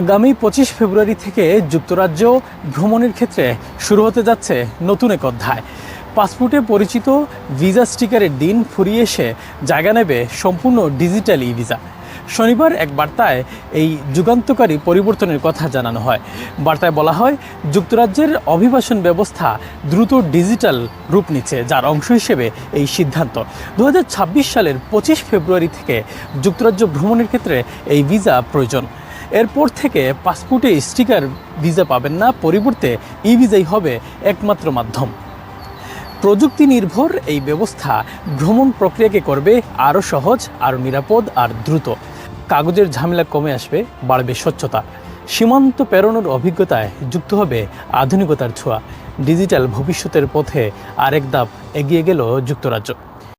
আগামী পঁচিশ ফেব্রুয়ারি থেকে যুক্তরাজ্য ভ্রমণের ক্ষেত্রে শুরু হতে যাচ্ছে নতুন এক অধ্যায়। পাসপোর্টে পরিচিত ভিসা স্টিকারের দিন ফুরিয়ে এসে জায়গা নেবে সম্পূর্ণ ডিজিটাল ই ভিসা শনিবার এক বার্তায় এই যুগান্তকারী পরিবর্তনের কথা জানানো হয়। বার্তায় বলা হয়, যুক্তরাজ্যের অভিবাসন ব্যবস্থা দ্রুত ডিজিটাল রূপ নিচ্ছে, যার অংশ হিসেবে এই সিদ্ধান্ত। দু হাজার ছাব্বিশ সালের পঁচিশ ফেব্রুয়ারি থেকে যুক্তরাজ্য ভ্রমণের ক্ষেত্রে এই ভিসা প্রয়োজন। এরপর থেকে পাসপোর্টে স্টিকার ভিসা পাবেন না, পরিবর্তে ই ভিসাই হবে একমাত্র মাধ্যম। প্রযুক্তি নির্ভর এই ব্যবস্থা ভ্রমণ প্রক্রিয়াকে করবে আরও সহজ, আরও নিরাপদ, আর দ্রুত। কাগজের ঝামেলা কমে আসবে, বাড়বে স্বচ্ছতা। সীমান্ত পেরোনোর অভিজ্ঞতায় যুক্ত হবে আধুনিকতার ছোঁয়া। ডিজিটাল ভবিষ্যতের পথে আরেক ধাপ এগিয়ে গেল যুক্তরাজ্য।